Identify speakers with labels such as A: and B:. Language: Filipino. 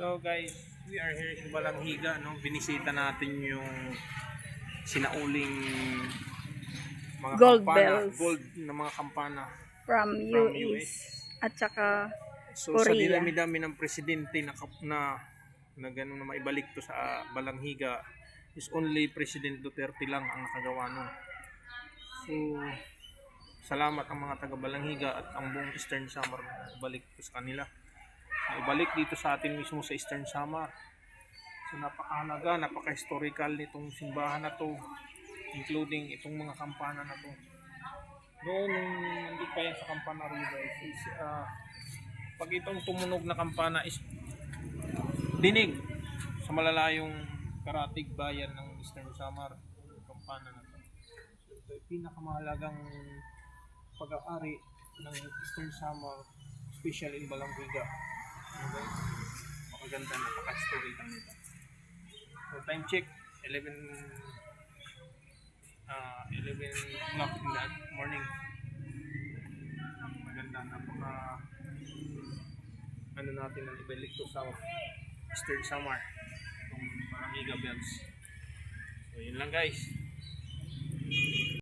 A: So guys, we are here in Balanghiga, no? Binisita natin yung sinauling mga
B: Gold
A: kampana,
B: bells.
A: gold na mga kampana.
B: from
A: From
B: US.
A: US.
B: At saka,
A: So sa
B: Korea.
A: dinami-dami ng presidente na na na ganun na maibalik to sa Balanghiga is only President Duterte lang ang nakagawa nun. So salamat ang mga taga Balanghiga at ang buong Eastern Samar to sa kanila. Ibalik dito sa atin mismo sa Eastern Samar. So napakahalaga, napaka-historical nitong simbahan na to including itong mga kampana na to. Noon, nung pa yan sa Campana River, is, ah, pag itong tumunog na kampana is dinig sa malalayong karatig bayan ng Eastern Samar, kampana na to. So, ito yung pinakamahalagang pag-aari ng Eastern Samar, special in Balanghiga. Okay? Makaganda na paka-story lang nito. So, time check, 11 uh, 11 o'clock in the morning. Maganda, napaka ano natin ang ibalik to sa Eastern Samar ng Panamiga Bells. So yun lang guys.